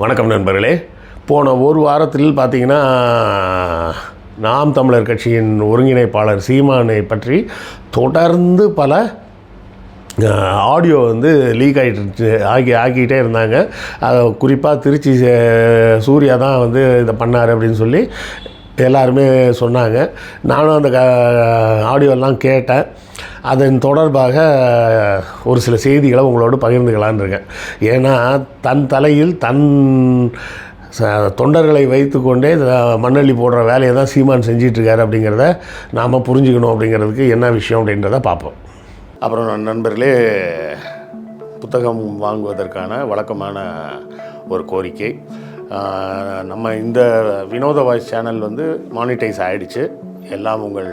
வணக்கம் நண்பர்களே. போன ஒரு வாரத்தில் பார்த்தீங்கன்னா நாம் தமிழர் கட்சியின் ஒருங்கிணைப்பாளர் சீமானை பற்றி தொடர்ந்து பல ஆடியோ வந்து லீக் ஆகிட்டு ஆகி ஆக்கிட்டே இருந்தாங்க. அதை குறிப்பாக திருச்சி சே- சூர்யா தான் வந்து இதை பண்ணார் அப்படின்னு சொல்லி எல்லாருமே சொன்னாங்க. நானும் அந்த க ஆடியோலாம் கேட்டேன். அதன் தொடர்பாக ஒரு சில செய்திகளை உங்களோடு பகிர்ந்துக்கலான்னு இருக்கேன். ஏன்னா தன் தலையில் தன் தொண்டர்களை வைத்துக்கொண்டே மண்ணள்ளி போடுற வேலையை தான் சீமான் செஞ்சிட்ருக்காரு அப்படிங்கிறத நாம் புரிஞ்சுக்கணும் அப்படிங்கிறதுக்கு என்ன விஷயம் அப்படின்றத பார்ப்போம். அப்புறம் நண்பர்களே புத்தகம் வாங்குவதற்கான வழக்கமான ஒரு கோரிக்கை. நம்ம இந்த வினோத வாய்ஸ் சேனல் வந்து மானிட்டைஸ் ஆகிடுச்சு எல்லாம் உங்கள்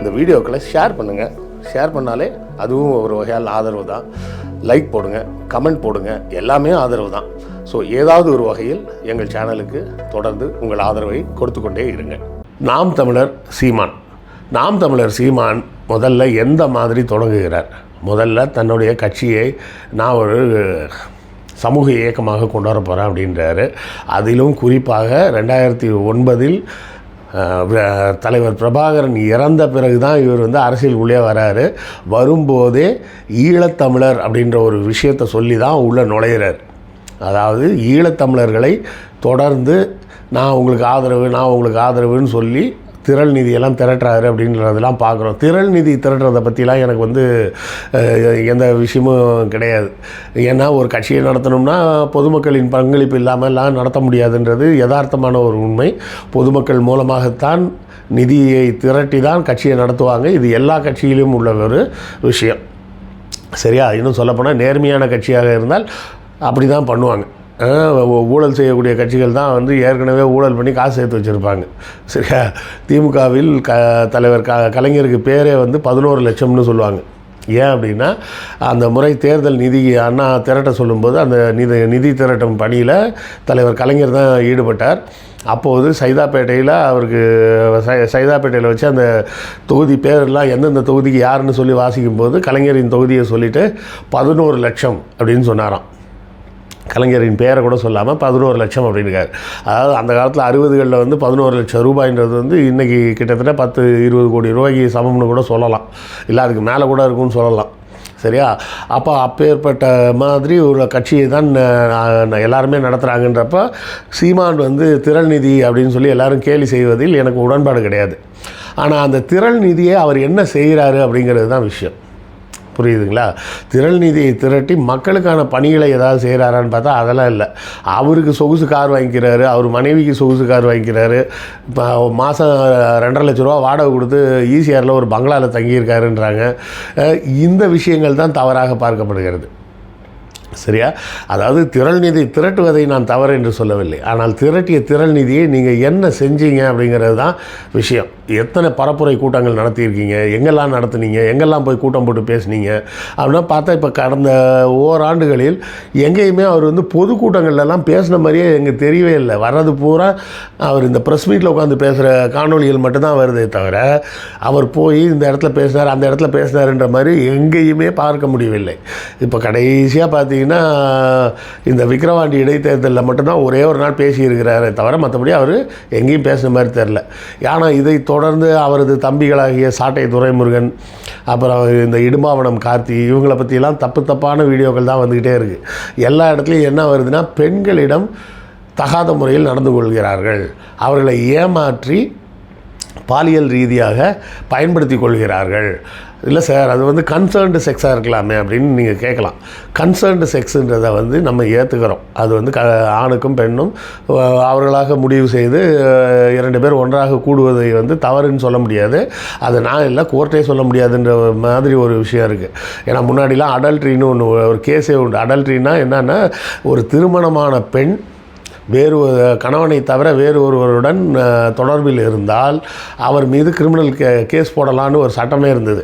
இந்த வீடியோக்களை ஷேர் பண்ணுங்கள் ஷேர் பண்ணாலே அதுவும் ஒரு வகையால் ஆதரவு தான். லைக் போடுங்க கமெண்ட் போடுங்க எல்லாமே ஆதரவு தான். ஸோ ஏதாவது ஒரு வகையில் எங்கள் சேனலுக்கு தொடர்ந்து உங்கள் ஆதரவை கொடுத்து கொண்டே இருங்க. நாம் தமிழர் சீமான். நாம் தமிழர் சீமான் முதல்ல எந்த மாதிரி தொடங்குகிறார்? முதல்ல தன்னுடைய கட்சியை நான் ஒரு சமூக இயக்கமாக கொண்டு வர போகிறேன் அப்படின்றாரு. அதிலும் குறிப்பாக ரெண்டாயிரத்தி ஒன்பதில் தலைவர் பிரபாகரன் இறந்த பிறகு தான் இவர் வந்து அரசியல் உள்ளே வராரு. வரும்போதே ஈழத்தமிழர் அப்படின்ற ஒரு விஷயத்தை சொல்லி தான் உள்ளே நுழையிறார். அதாவது ஈழத்தமிழர்களை தொடர்ந்து நான் உங்களுக்கு ஆதரவு நான் உங்களுக்கு ஆதரவுன்னு சொல்லி திரள் நிதியெல்லாம் திரட்டுறாரு அப்படின்றதெல்லாம் பார்க்குறோம். திரள் நிதி திரட்டுறதை பற்றிலாம் எனக்கு வந்து எந்த விஷயமும் கிடையாது. ஏன்னா ஒரு கட்சியை நடத்தணும்னா பொதுமக்களின் பங்களிப்பு இல்லாமல்லாம் நடத்த முடியாதுன்றது யதார்த்தமான ஒரு உண்மை. பொதுமக்கள் மூலமாகத்தான் நிதியை திரட்டி தான் கட்சியை நடத்துவாங்க. இது எல்லா கட்சியிலும் உள்ள ஒரு விஷயம். சரியா? இன்னும் சொல்லப்போனால் நேர்மையான கட்சியாக இருந்தால் அப்படி தான் பண்ணுவாங்க. ஊழல் செய்யக்கூடிய கட்சிகள் தான் வந்து ஏற்கனவே ஊழல் பண்ணி காசு சேர்த்து வச்சுருப்பாங்க. சரியா? திமுகவில் க தலைவர் க கலைஞருக்கு பேரே வந்து பதினோரு லட்சம்னு சொல்லுவாங்க. ஏன் அப்படின்னா அந்த முறை தேர்தல் நிதி அண்ணா திரட்ட சொல்லும்போது அந்த நிதி நிதி திரட்டும் பணியில் தலைவர் கலைஞர் தான் ஈடுபட்டார். அப்போது சைதாப்பேட்டையில் அவருக்கு சை சைதாப்பேட்டையில் வச்சு அந்த தொகுதி பேரெல்லாம் எந்தெந்த தொகுதிக்கு யாருன்னு சொல்லி வாசிக்கும் போது கலைஞரின் தொகுதியை சொல்லிவிட்டு பதினோரு லட்சம் அப்படின்னு சொன்னாராம். கலைஞரின் பேரை கூட சொல்லாமல் பதினோரு லட்சம் அப்படின்னுக்காரு. அதாவது அந்த காலத்தில் அறுபதுகளில் வந்து பதினோரு லட்சம் ரூபாய்ன்றது வந்து இன்றைக்கி கிட்டத்தட்ட பத்து இருபது கோடி ரூபாய்க்கு சமம்னு கூட சொல்லலாம். இல்லை அதுக்கு மேலே கூட இருக்கும்னு சொல்லலாம். சரியா? அப்போ அப்பேற்பட்ட மாதிரி ஒரு கட்சியை தான் எல்லாருமே நடத்துகிறாங்கன்றப்ப சீமான் வந்து திரள் நிதி அப்படின்னு சொல்லி எல்லாரும் கேலி செய்வதில் எனக்கு உடன்பாடு கிடையாது. ஆனால் அந்த திரள் நிதியை அவர் என்ன செய்கிறாரு அப்படிங்கிறது தான் விஷயம். புரியுதுங்களா? திரள் நிதியை திரட்டி மக்களுக்கான பணிகளை ஏதாவது செய்கிறாரான்னு பார்த்தா அதெல்லாம் இல்லை. அவருக்கு சொகுசு கார் வாங்கிக்கிறாரு அவர் மனைவிக்கு சொகுசு கார் வாங்கிக்கிறாரு. இப்போ மாதம் ரெண்டரை லட்ச ரூபா வாடகை கொடுத்து ஈசிஆரில் ஒரு பங்களாவில் தங்கியிருக்காருன்றாங்க. இந்த விஷயங்கள் தான் தவறாக பார்க்கப்படுகிறது. சரியா? அதாவது திரள் நிதி திரட்டுவதை நான் தவறு என்று சொல்லவில்லை. ஆனால் திரட்டிய திரள் நிதியை நீங்கள் என்ன செஞ்சீங்க அப்படிங்கிறது தான் விஷயம். எத்தனை பரப்புரை கூட்டங்கள் நடத்தியிருக்கீங்க? எங்கெல்லாம் நடத்துனீங்க? எங்கெல்லாம் போய் கூட்டம் போட்டு பேசுனீங்க? அப்படின்னா பார்த்தா இப்போ கடந்த ஓராண்டுகளில் எங்கேயுமே அவர் வந்து பொதுக்கூட்டங்கள்லாம் பேசின மாதிரியே எங்களுக்கு தெரியவே இல்லை. வர்றது பூரா அவர் இந்த ப்ரெஸ் மீட்டில் உட்காந்து பேசுகிற காணொளிகள் மட்டும்தான் வருதே தவிர அவர் போய் இந்த இடத்துல பேசினார் அந்த இடத்துல பேசினார்ன்ற மாதிரி எங்கேயுமே பார்க்க முடியவில்லை. இப்போ கடைசியாக பார்த்தீங்கன்னா இந்த விக்ரவாண்டி இடைத்தேர்தலில் மட்டும்தான் ஒரே ஒரு நாள் பேசியிருக்கிறாரே தவிர மற்றபடி அவர் எங்கேயும் பேசின மாதிரி தெரில ஆனால் இதை தொடர்ந்து அவரது தம்பிகளாகிய சாட்டை துரைமுருகன் அப்புறம் இந்த இடுமாவனம் கார்த்தி இவங்களை பற்றியெல்லாம் தப்பு தப்பான வீடியோக்கள் தான் வந்துக்கிட்டே இருக்குது எல்லா இடத்துலையும் என்ன வருதுன்னா பெண்களிடம் தகாத முறையில் நடந்து கொள்கிறார்கள். அவர்களை ஏமாற்றி பாலியல் ரீதியாக பயன்படுத்தி கொள்கிறார்கள். இல்லை சார் அது வந்து கன்சர்ன்டு செக்ஸாக இருக்கலாமே அப்படின்னு நீங்கள் கேட்கலாம். கன்சர்ன்டு செக்ஸுன்றதை வந்து நம்ம ஏற்றுக்கிறோம் அது வந்து க ஆணுக்கும் பெண்ணும் அவர்களாக முடிவு செய்து இரண்டு பேர் ஒன்றாக கூடுவதை வந்து தவறுன்னு சொல்ல முடியாது. அது நான் இல்லை கோர்ட்டே சொல்ல முடியாதுன்ற மாதிரி ஒரு விஷயம் இருக்குது ஏன்னா முன்னாடிலாம் அடல்ட்ரின்னு ஒன்று ஒரு கேஸே உண்டு. அடல்ட்ரின்னா என்னென்னா ஒரு திருமணமான பெண் வேறு ஒரு கணவனை தவிர வேறு ஒருவருடன் தொடர்பில் இருந்தால் அவர் மீது கிரிமினல் கே கேஸ் போடலான்னு ஒரு சட்டமே இருந்தது.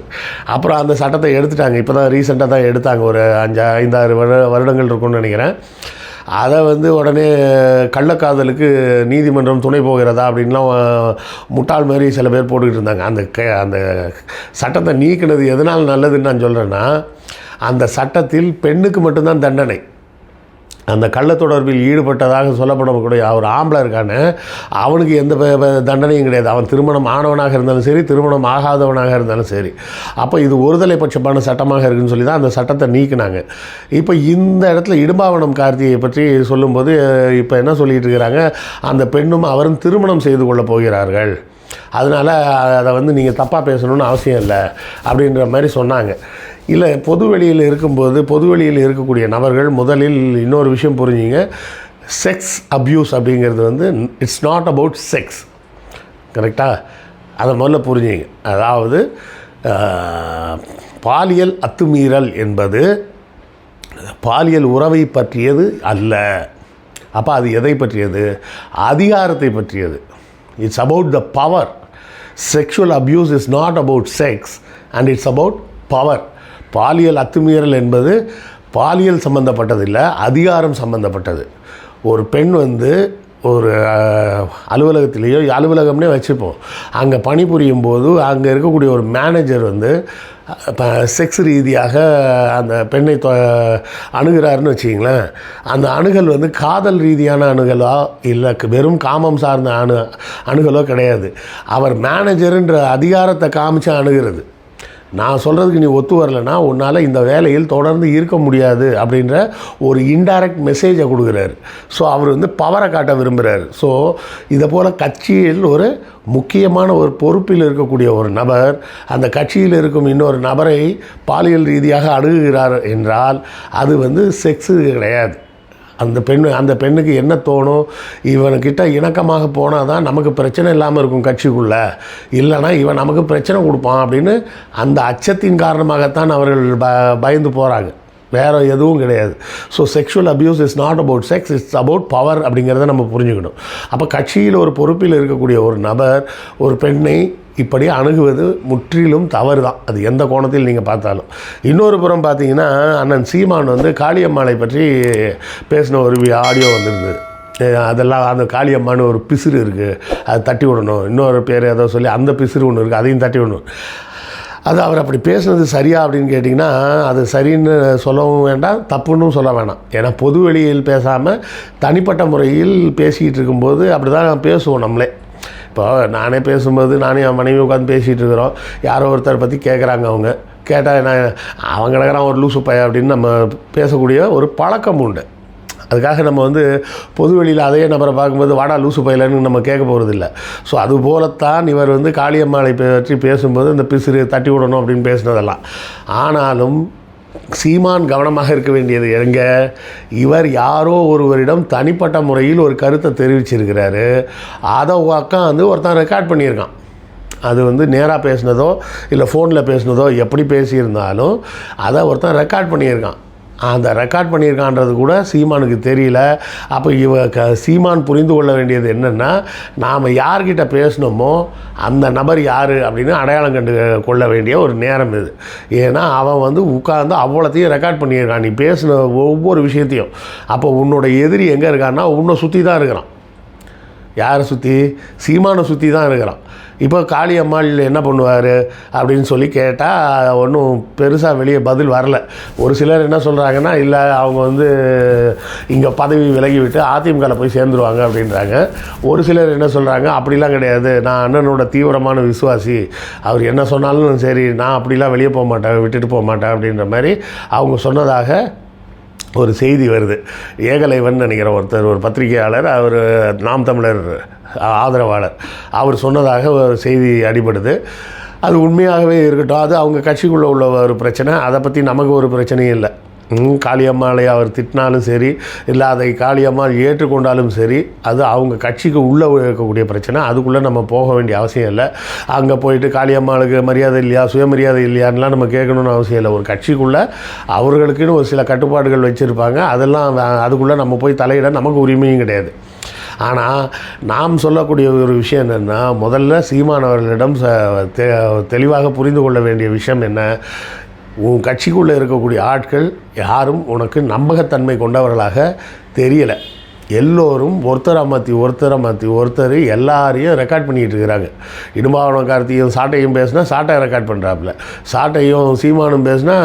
அப்புறம் அந்த சட்டத்தை எடுத்துட்டாங்க. இப்போ தான் ரீசெண்டாக தான் எடுத்தாங்க. ஒரு அஞ்சு ஐந்தாறு வருட வருடங்கள் இருக்கும்னு நினைக்கிறேன். அதை வந்து உடனே கள்ளக்காதலுக்கு நீதிமன்றம் துணை போகிறதா அப்படின்லாம் முட்டாள் மாதிரி சில பேர் போட்டுக்கிட்டு இருந்தாங்க. அந்த க அந்த சட்டத்தை நீக்கினது எதனால் நல்லதுன்னு நான் சொல்கிறேன்னா அந்த சட்டத்தில் பெண்ணுக்கு மட்டும்தான் தண்டனை. அந்த கள்ள தொடர்பில் ஈடுபட்டதாக சொல்லப்படக்கூடிய ஒரு ஆம்பளை இருக்கானே அவனுக்கு எந்த தண்டனையும் கிடையாது. அவன் திருமணம் ஆனவனாக இருந்தாலும் சரி திருமணம் ஆகாதவனாக இருந்தாலும் சரி. அப்போ இது ஒருதலை பட்சமான சட்டமாக இருக்குன்னு சொல்லி தான் அந்த சட்டத்தை நீக்கினாங்க. இப்போ இந்த இடத்துல இடும்பாவனம் கார்த்தியை பற்றி சொல்லும்போது இப்போ என்ன சொல்லிகிட்டு இருக்கிறாங்க? அந்த பெண்ணும் அவரும் திருமணம் செய்து கொள்ளப் போகிறார்கள். அதனால் அதை வந்து நீங்கள் தப்பாக பேசணும்னு அவசியம் இல்லை அப்படின்ற மாதிரி சொன்னாங்க. இல்லை பொதுவெளியில் இருக்கும்போது பொதுவெளியில் இருக்கக்கூடிய நபர்கள் முதலில் இன்னொரு விஷயம் புரிஞ்சுங்க. செக்ஸ் அப்யூஸ் அப்படிங்கிறது வந்து இட்ஸ் நாட் அபவுட் செக்ஸ் கரெக்டாக அதை முதல்ல புரிஞ்சுங்க. அதாவது பாலியல் அத்துமீறல் என்பது பாலியல் உறவை பற்றியது அல்ல. அப்போ அது எதை பற்றியது? அதிகாரத்தை பற்றியது. It's about the power sexual abuse is not about sex and it's about power பாலியல் அத்துமீறல் என்பது பாலியல் சம்மந்தப்பட்டதில்லை அதிகாரம் சம்பந்தப்பட்டது. ஒரு பெண் வந்து ஒரு அலுவலகத்திலேயோ அலுவலகம்னே வச்சுப்போம். அங்கே பணிபுரியும் போது அங்கே இருக்கக்கூடிய ஒரு மேனேஜர் வந்து இப்போ செக்ஸ் ரீதியாக அந்த பெண்ணை தொ அணுகிறாருன்னு வச்சிங்களேன் அந்த அணுகல் வந்து காதல் ரீதியான அணுகலோ இல்லை வெறும் காமம் சார்ந்த அணு அணுகலோ கிடையாது. அவர் மேனேஜருன்ற அதிகாரத்தை காமிச்சு அணுகிறது. நான் சொல்கிறதுக்கு நீ ஒத்து வரலைன்னா உன்னால் இந்த வேலையில் தொடர்ந்து இருக்க முடியாது அப்படின்ற ஒரு இன்டைரக்ட் மெசேஜை கொடுக்குறாரு. ஸோ அவர் வந்து பவரை காட்ட விரும்புகிறார் ஸோ இதை போல் கட்சியில் ஒரு முக்கியமான ஒரு பொறுப்பில் இருக்கக்கூடிய ஒரு நபர் அந்த கட்சியில் இருக்கும் இன்னொரு நபரை பாலியல் ரீதியாக அணுகுகிறார் என்றால் அது வந்து செக்ஸு கிடையாது. அந்த பெண்ணு அந்த பெண்ணுக்கு என்ன தோணும்? இவனுக்கிட்ட இணக்கமாக போனால் தான் நமக்கு பிரச்சனை இல்லாமல் இருக்கும் கட்சிக்குள்ளே. இல்லைனா இவன் நமக்கு பிரச்சனை கொடுப்பான் அப்படின்னு அந்த அச்சத்தின் காரணமாகத்தான் அவர்கள் ப பயந்து போகிறாங்க வேறு எதுவும் கிடையாது. So sexual abuse is not about sex it's about power அப்படிங்கிறத நம்ம புரிஞ்சுக்கணும். அப்போ கட்சியில் ஒரு பொறுப்பில் இருக்கக்கூடிய ஒரு நபர் ஒரு பெண்ணை இப்படி அணுகுவது முற்றிலும் தவறு தான் அது எந்த கோணத்தில் நீங்கள் பார்த்தாலும். இன்னொரு புறம் பார்த்தீங்கன்னா அண்ணன் சீமான் வந்து காளியம்மாளை பற்றி பேசின ஒரு ஆடியோ வந்திருந்தது. அதெல்லாம் அந்த காளியம்மான்னு ஒரு பிசிறு இருக்குது அது தட்டி விடணும். இன்னொரு பேர் ஏதோ சொல்லி அந்த பிசிறு ஒன்று இருக்குது அதையும் தட்டி விடணும். அது அவர் அப்படி பேசுனது சரியா அப்படின்னு கேட்டிங்கன்னா அது சரின்னு சொல்லவும் வேண்டாம் தப்புன்னு சொல்ல வேணாம். ஏன்னா பொது வெளியில் பேசாமல் தனிப்பட்ட முறையில் பேசிக்கிட்டு இருக்கும்போது அப்படி தான் பேசுவோம் நம்மளே. இப்போ நானே பேசும்போது நானே என் மனைவி உட்காந்து பேசிகிட்டு இருக்கிறோம். யாரோ ஒருத்தரை பற்றி கேட்குறாங்க அவங்க. கேட்டால் என்ன அவங்க கிடக்குறான் ஒரு லூசு பையன் அப்படின்னு நம்ம பேசக்கூடிய ஒரு பழக்கம் உண்டு. அதுக்காக நம்ம வந்து பொது வெளியில் அதே நபரை பார்க்கும்போது வாடா லூசு பயிலன்னு நம்ம கேட்க போகிறதில்ல ஸோ அது போலத்தான் இவர் வந்து காளியம்மாளை பற்றி பேசும்போது இந்த பிசிறு தட்டி விடணும் அப்படின்னு பேசினதெல்லாம். ஆனாலும் சீமான் கவனமாக இருக்க வேண்டியது எங்க? இவர் யாரோ ஒருவரிடம் தனிப்பட்ட முறையில் ஒரு கருத்தை தெரிவிச்சிருக்கிறாரு. அதை உட்காந்து ஒருத்தன் ரெக்கார்ட் பண்ணியிருக்கான். அது வந்து நேராக பேசினதோ இல்லை ஃபோனில் பேசினதோ எப்படி பேசியிருந்தாலும் அதை ஒருத்தன் ரெக்கார்ட் பண்ணியிருக்கான். அந்த ரெக்கார்ட் பண்ணியிருக்கான்றது கூட சீமானுக்கு தெரியல. அப்போ இவ க சீமான் புரிந்து கொள்ள வேண்டியது என்னென்னா நாம் யார்கிட்ட பேசினோமோ அந்த நபர் யார் அப்படின்னு அடையாளம் கண்டு கொள்ள வேண்டிய ஒரு நேரம் இது. ஏன்னா அவன் வந்து உட்கார்ந்து அவ்வளோத்தையும் ரெக்கார்ட் பண்ணியிருக்கான். நீ பேசின ஒவ்வொரு விஷயத்தையும். அப்போ உன்னோட எதிரி எங்கே இருக்கான்னா உன்னை சுற்றி தான் இருக்கிறான். யாரை சுற்றி சீமானை சுற்றி தான் இருக்கிறான். இப்போ காளி அம்மாள் என்ன பண்ணுவார் அப்படின்னு சொல்லி கேட்டால் ஒன்றும் பெருசாக வெளியே பதில் வரல. ஒரு சிலர் என்ன சொல்கிறாங்கன்னா இல்லை அவங்க வந்து இங்கே பதவி விலகி விட்டு அதிமுகவில் போய் சேர்ந்துருவாங்க அப்படின்றாங்க. ஒரு சிலர் என்ன சொல்கிறாங்க அப்படிலாம் கிடையாது. நான் அண்ணனோட தீவிரமான விசுவாசி. அவர் என்ன சொன்னாலும் சரி நான் அப்படிலாம் வெளியே போக மாட்டேன் விட்டுட்டு போக மாட்டேன் அப்படின்ற மாதிரி அவங்க சொன்னதாக ஒரு செய்தி வருது. ஏகலைவன் நினைக்கிற ஒருத்தர் ஒரு பத்திரிகையாளர் அவர் நாம் தமிழர் ஆதரவாளர். அவர் சொன்னதாக ஒரு செய்தி அடிபடுது. அது உண்மையாகவே இருக்கட்டும். அது அவங்க கட்சிக்குள்ளே உள்ள ஒரு பிரச்சனை. அதை பற்றி நமக்கு ஒரு பிரச்சனையும் இல்லை. காளியம்மாளை அவர் திட்டினாலும் சரி இல்லை அதை காளியம்மாள் ஏற்றுக்கொண்டாலும் சரி அது அவங்க கட்சிக்கு உள்ளே இருக்கக்கூடிய பிரச்சனை. அதுக்குள்ளே நம்ம போக வேண்டிய அவசியம் இல்லை. அங்கே போயிட்டு காளியம்மாளுக்கு மரியாதை இல்லையா சுயமரியாதை இல்லையான்லாம் நம்ம கேட்கணும்னு அவசியம் இல்லை. ஒரு கட்சிக்குள்ளே அவர்களுக்குன்னு ஒரு சில கட்டுப்பாடுகள் வச்சுருப்பாங்க. அதெல்லாம் அதுக்குள்ளே நம்ம போய் தலையிட நமக்கு உரிமையும் கிடையாது. ஆனால் நாம் சொல்லக்கூடிய ஒரு விஷயம் என்னென்னா முதல்ல சீமானவர்களிடம் ச தெ- தெளிவாக புரிந்து கொள்ள வேண்டிய விஷயம் என்ன? உன் கட்சிக்குள்ளே இருக்கக்கூடிய ஆட்கள் யாரும் உனக்கு நம்பகத்தன்மை கொண்டவர்களாக தெரியலை. எல்லோரும் ஒருத்தரை மாற்றி ஒருத்தரை மாற்றி ஒருத்தர் எல்லாரையும் ரெக்கார்ட் பண்ணிகிட்டு இருக்கிறாங்க. இடும்பாவனம் கார்த்தியும் சாட்டையும் பேசினா சாட்டை ரெக்கார்ட் பண்ணுறாப்புல சாட்டையும் சீமானும் பேசினா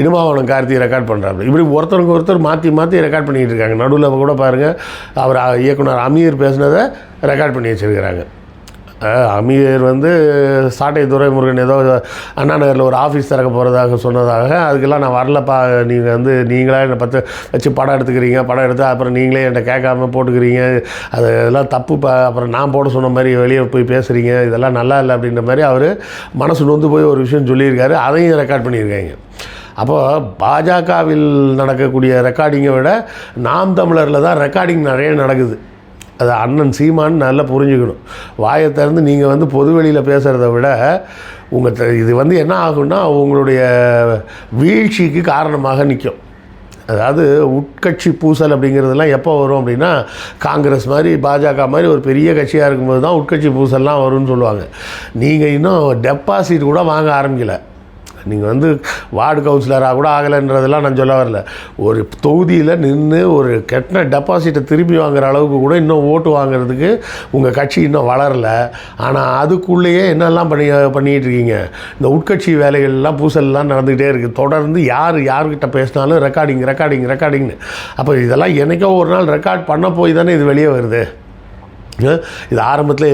இடும்பாவனம் கார்த்தியை ரெக்கார்ட் பண்ணுறாப்புல இப்படி ஒருத்தருக்கு ஒருத்தர் மாற்றி மாற்றி ரெக்கார்ட் பண்ணிகிட்டு இருக்காங்க. நடுவில் கூட பாருங்கள் அவர் இயக்குனர் அமீர் பேசுனதை ரெக்கார்ட் பண்ணி வச்சுருக்கிறாங்க. அமீர் வந்து சாட்டை துரைமுருகன் ஏதோ அண்ணா நகரில் ஒரு ஆஃபீஸ் திறக்க போகிறதாக சொன்னதாக. அதுக்கெல்லாம் நான் வரலப்பா நீங்கள் வந்து நீங்களாக என்னை பத்து வச்சு படம் எடுத்துக்கிறீங்க படம் எடுத்து அப்புறம் நீங்களே என்கிட்ட கேட்காம போட்டுக்கிறீங்க. அது இதெல்லாம் தப்புப்பா அப்புறம் நான் போட சொன்ன மாதிரி வெளியே போய் பேசுகிறீங்க இதெல்லாம் நல்லா இல்லை அப்படின்ற மாதிரி அவர் மனசு நொந்து போய் ஒரு விஷயம் சொல்லியிருக்காரு. அதையும் ரெக்கார்ட் பண்ணியிருக்காங்க. அப்போது பாஜகவில் நடக்கக்கூடிய ரெக்கார்டிங்கை விட நாம் தமிழரில் தான் ரெக்கார்டிங் நிறைய நடக்குது. அது அண்ணன் சீமான்னு நல்லா புரிஞ்சுக்கணும். வாயை திறந்து நீங்கள் வந்து பொதுவெளியில் பேசுகிறத விட உங்கள் இது வந்து என்ன ஆகும்னா உங்களுடைய வீழ்ச்சிக்கு காரணமாக நிற்கும் அதாவது உட்கட்சி பூசல் அப்படிங்கிறதுலாம் எப்போ வரும் அப்படின்னா காங்கிரஸ் மாதிரி பாஜக மாதிரி ஒரு பெரிய கட்சியாக இருக்கும்போது தான் உட்கட்சி பூசல்லாம் வரும்னு சொல்லுவாங்க. நீங்கள் இன்னும் டெபாசிட் கூட வாங்க ஆரம்பிக்கலை. நீங்கள் வந்து வார்டு கவுன்சிலராக கூட ஆகலைன்றதெல்லாம் நான் சொல்ல வரல. ஒரு தொகுதியில் நின்று ஒரு கெட்டின டெபாசிட்டை திரும்பி வாங்குற அளவுக்கு கூட இன்னும் ஓட்டு வாங்குறதுக்கு உங்கள் கட்சி இன்னும் வளரல. ஆனால் அதுக்குள்ளேயே என்னெல்லாம் பண்ணி பண்ணிகிட்டு இருக்கீங்க? இந்த உட்கட்சி வேலைகள்லாம் பூசல்லாம் நடந்துக்கிட்டே இருக்குது தொடர்ந்து யார் யார்கிட்ட பேசினாலும் ரெக்கார்டிங் ரெக்கார்டிங் ரெக்கார்டிங்னு அப்போ இதெல்லாம் என்னைக்கோ ஒரு நாள் ரெக்கார்ட் பண்ண போய் தானே இது வெளியே வருது. இது ஆரம்பத்தில்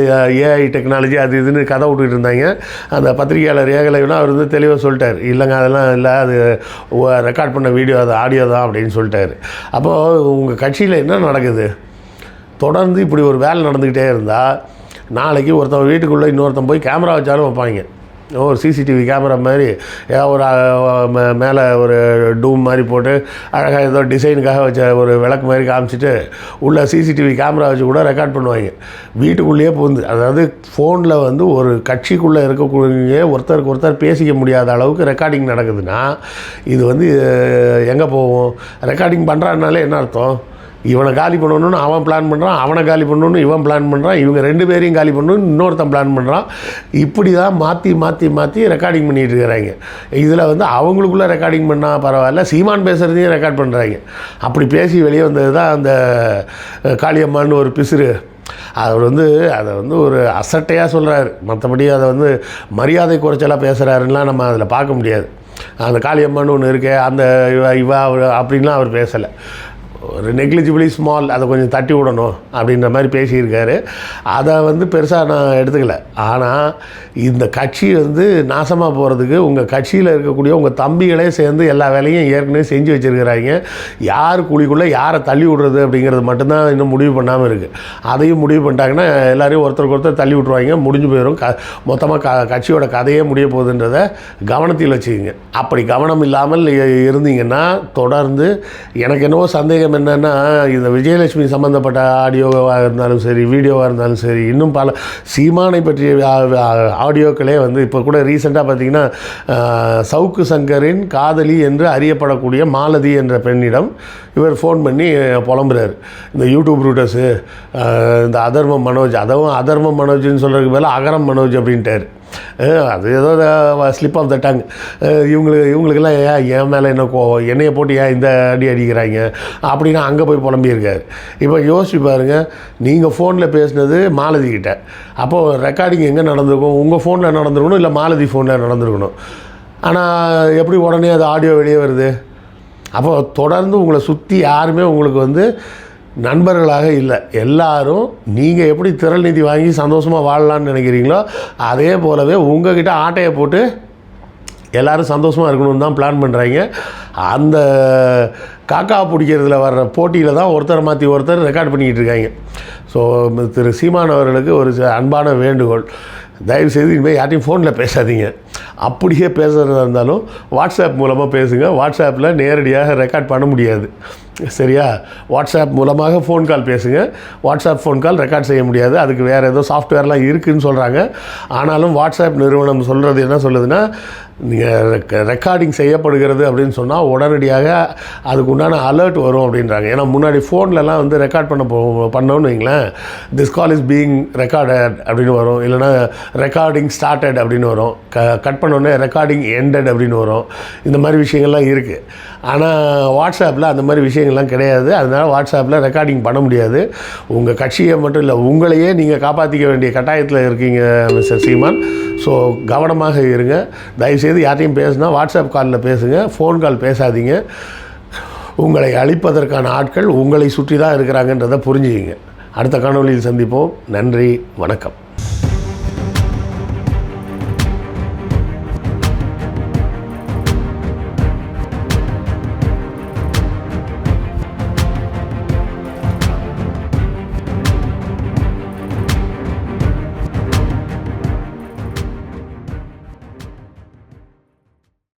ஏஐ டெக்னாலஜி அது இதுன்னு கதை விட்டுக்கிட்டு இருந்தாங்க. அந்த பத்திரிகையாளர் ஏகலைவனா அவர் வந்து தெளிவாக சொல்லிட்டார். இல்லைங்க அதெல்லாம் இல்லை அது ரெக்கார்ட் பண்ண வீடியோ அது ஆடியோ தான் அப்படின்னு சொல்லிட்டாரு. அப்போது உங்கள் கட்சியில் என்ன நடக்குது? தொடர்ந்து இப்படி ஒரு வேலை நடந்துக்கிட்டே இருந்தால் நாளைக்கு ஒருத்தன் வீட்டுக்குள்ளே இன்னொருத்தன் போய் கேமரா வச்சாலும் வைப்பாங்க. ஒரு சிசிடிவி கேமரா மாதிரி ஏதாவது ஒரு மே- மேலே ஒரு டூம் மாதிரி போட்டு அழகாக ஏதோ டிசைனுக்காக வச்ச ஒரு விளக்கு மாதிரி காமிச்சிட்டு உள்ள சிசிடிவி கேமரா வச்சு கூட ரெக்கார்ட் பண்ணுவாங்க. வீட்டுக்குள்ளேயே போந்து அதாவது ஃபோனில் வந்து ஒரு கட்சிக்குள்ளே இருக்கக்கூடிய ஒருத்தருக்கு ஒருத்தர் பேசிக்க முடியாத அளவுக்கு ரெக்கார்டிங் நடக்குதுன்னா இது வந்து எங்கே போகும்? ரெக்கார்டிங் பண்ணுறான்னாலே என்ன அர்த்தம்? இவனை காலி பண்ணணும்னு அவன் பிளான் பண்ணுறான் அவனை காலி பண்ணணும்னு இவன் பிளான் பண்ணுறான் இவங்க ரெண்டு பேரையும் காலி பண்ணணும்னு இன்னொருத்தன் பிளான் பண்ணுறான் இப்படி தான் மாற்றி மாற்றி மாற்றி ரெக்கார்டிங் பண்ணிட்டு இருக்கிறாங்க. இதில் வந்து அவங்களுக்குள்ளே ரெக்கார்டிங் பண்ணால் பரவாயில்ல சீமான் பேசுகிறதையும் ரெக்கார்ட் பண்ணுறாங்க அப்படி பேசி வெளியே வந்தது தான் அந்த காளியம்மான்னு ஒரு பிசுறு. அவர் வந்து அதை வந்து ஒரு அசட்டையாக சொல்கிறாரு மற்றபடி அதை வந்து மரியாதை குறைச்சலாக பேசுகிறாருன்னா நம்ம அதில் பார்க்க முடியாது. அந்த காளியம்மான்னு ஒன்று இருக்கே அந்த இவ இவ அவர் அப்படின்லாம் அவர் பேசலை. ஒரு நெக்லிஜிபிளி ஸ்மால் அதை கொஞ்சம் தட்டி விடணும் அப்படின்ற மாதிரி பேசியிருக்காரு. அதை வந்து பெருசாக நான் எடுத்துக்கல. ஆனால் இந்த கட்சி வந்து நாசமாக போகிறதுக்கு உங்கள் கட்சியில் இருக்கக்கூடிய உங்கள் தம்பிகளே சேர்ந்து எல்லா வேலையும் ஏற்கனவே செஞ்சு வச்சுருக்கிறாங்க. யார் குழிக்குள்ளே யாரை தள்ளி விடுறது அப்படிங்கிறது மட்டும்தான் இன்னும் முடிவு பண்ணாமல் இருக்குது அதையும் முடிவு பண்ணிட்டாங்கன்னா எல்லாரையும் ஒருத்தருக்கு ஒருத்தர் தள்ளி விட்ருவாங்க முடிஞ்சு போயிடும் க மொத்தமாக க கட்சியோட கதையே முடிய போகுதுன்றதை கவனத்தில் வச்சுக்கோங்க. அப்படி கவனம் இல்லாமல் இருந்தீங்கன்னா தொடர்ந்து எனக்கு என்னவோ சந்தேகம் என்னென்னா இந்த விஜயலட்சுமி சம்மந்தப்பட்ட ஆடியோவாக இருந்தாலும் சரி வீடியோவாக இருந்தாலும் சரி இன்னும் பல சீமானை பற்றிய ஆடியோக்களே வந்து இப்போ கூட ரீசெண்டாக பார்த்தீங்கன்னா சவுக்கு சங்கரின் காதலி என்று அறியப்படக்கூடிய மாலதி என்ற பெண்ணிடம் இவர் ஃபோன் பண்ணி புலம்புறாரு. இந்த யூடியூப் ரூட்டர்ஸு இந்த அதர்மம் மனோஜ் அதுவும் அதர்மம் மனோஜ்னு சொல்கிறதுக்கு மேலே அகரம் மனோஜ் அப்படின்ட்டார். அது ஏதோ ஸ்லிப் ஆஃப் த டங் இவங்களுக்கு இவங்களுக்கெல்லாம் ஏன் என் மேலே என்ன கோவம்? என்னையை போட்டு ஏன் இந்த அடி அடிக்கிறாங்க? அப்படின்னு அங்கே போய் புலம்பியிருக்காரு. இப்போ யோசிச்சு பாருங்க நீங்கள் ஃபோனில் பேசினது மாலதி கிட்ட. அப்போது ரெக்கார்டிங் எங்கே நடந்திருக்கும்? உங்கள் ஃபோனில் நடந்திருக்கணும் இல்லை மாலதி ஃபோனில் நடந்திருக்கணும்? ஆனால் எப்படி உடனே அது ஆடியோ வெளியே வருது? அப்போ தொடர்ந்து உங்களை சுற்றி யாருமே உங்களுக்கு வந்து நண்பர்களாக இல்லை. எல்லாரும் நீங்கள் எப்படி திரள் நிதி வாங்கி சந்தோஷமாக வாழலாம்னு நினைக்கிறீங்களோ அதே போலவே உங்ககிட்ட ஆட்டையை போட்டு எல்லோரும் சந்தோஷமாக இருக்கணும்னு தான் பிளான் பண்ணுறாங்க அந்த காக்கா பிடிக்கிறதுல வர்ற போட்டியில் தான் ஒருத்தரை மாற்றி ஒருத்தர் ரெக்கார்ட் பண்ணிக்கிட்டு இருக்காங்க. ஸோ திரு சீமான் அவர்களுக்கு ஒரு அன்பான வேண்டுகோள். தயவுசெய்து இனிமேல் யார்ட்டையும் ஃபோனில் பேசாதீங்க. அப்படியே பேசுகிறதா இருந்தாலும் வாட்ஸ்அப் மூலமாக பேசுங்க. வாட்ஸ்அப்பில் நேரடியாக ரெக்கார்ட் பண்ண முடியாது. சரியா? வாட்ஸ்அப் மூலமாக ஃபோன் கால் பேசுங்க. வாட்ஸ்அப் ஃபோன் கால் ரெக்கார்ட் செய்ய முடியாது. அதுக்கு வேறு ஏதோ சாஃப்ட்வேர்லாம் இருக்குதுன்னு சொல்கிறாங்க ஆனாலும் வாட்ஸ்அப் நிறுவனம் சொல்கிறது என்ன சொல்லுதுன்னா நீங்கள் ரெக்கார்டிங் செய்யப்படுகிறது அப்படின்னு சொன்னால் உடனடியாக அதுக்கு உண்டான அலர்ட் வரும் அப்படின்றாங்க. ஏன்னா முன்னாடி ஃபோன்லலாம் வந்து ரெக்கார்ட் பண்ண போ பண்ணோன்னு வைங்களேன். This call is being recorded அப்படின்னு வரும். இல்லைனா ரெக்கார்டிங் ஸ்டார்டட் அப்படின்னு வரும். க கட் பண்ணோடனே ரெக்கார்டிங் எண்டட் அப்படின்னு வரும். இந்த மாதிரி விஷயங்கள்லாம் இருக்குது ஆனால் வாட்ஸ்அப்பில் அந்த மாதிரி விஷயங்கள்லாம் கிடையாது. அதனால் வாட்ஸ்அப்பில் ரெக்கார்டிங் பண்ண முடியாது. உங்கள் கட்சியை மட்டும் இல்லை உங்களையே நீங்கள் காப்பாற்றிக்க வேண்டிய கட்டாயத்தில் இருக்கீங்க மிஸ்டர் சீமான். ஸோ கவனமாக இருங்க. தயவுசெய்து யார்ட்டையும் பேசுனா வாட்ஸ்அப் காலில் பேசுங்க. ஃபோன் கால் பேசாதீங்க. உங்களை அழிப்பதற்கான ஆட்கள் உங்களை சுற்றி தான் இருக்கிறாங்கன்றதை புரிஞ்சுக்கிங்க. அடுத்த காணொலியில் சந்திப்போம். நன்றி வணக்கம்.